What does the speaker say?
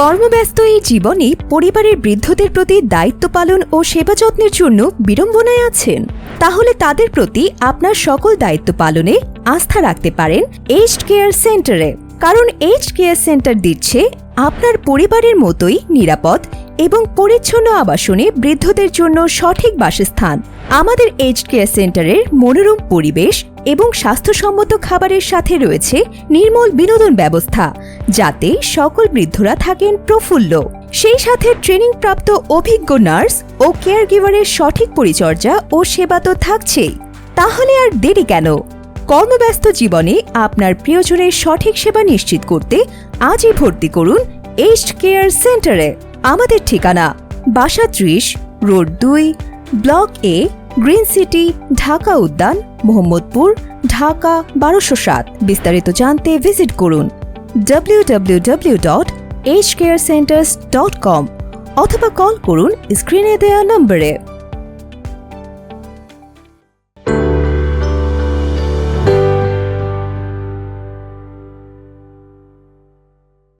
কর্মব্যস্ত এই জীবনে পরিবারের বৃদ্ধদের প্রতি দায়িত্ব পালন ও সেবা যত্নের জন্য বিড়ম্বনায় আছেন। তাহলে তাদের প্রতি আপনার সকল দায়িত্ব পালনে আস্থা রাখতে পারেন এইজড কেয়ার সেন্টারে কারণ এইজড কেয়ার সেন্টার দিচ্ছে আপনার পরিবারের মতোই নিরাপদ এবং পরিচ্ছন্ন আবাসনে বৃদ্ধদের জন্য সঠিক বাসস্থান। আমাদের এইজড কেয়ার সেন্টারের মনোরম পরিবেশ এবং স্বাস্থ্যসম্মত খাবারের সাথে রয়েছে নির্মল বিনোদন ব্যবস্থা। যাতে সকল বৃদ্ধরা থাকেন প্রফুল্ল। সেই সাথে ট্রেনিং প্রাপ্ত অভিজ্ঞ নার্স ও কেয়ার গিভারের সঠিক পরিচর্যা ও সেবা তো থাকছেই। তাহলে আর দেরি কেন? কর্মব্যস্ত জীবনে আপনার প্রিয়জনের সঠিক সেবা নিশ্চিত করতে আজই ভর্তি করুন এইস্ট কেয়ার সেন্টারে আমাদের ঠিকানা বাসা ত্রিশ, রোড দুই, block A, green city, Dhaka উদ্যান, মোহাম্মদপুর, ঢাকা বারোশো সাত। বিস্তারিত জানতে ভিজিট করুন। কম অথবা কল করুন স্ক্রিনে দেওয়া নম্বরে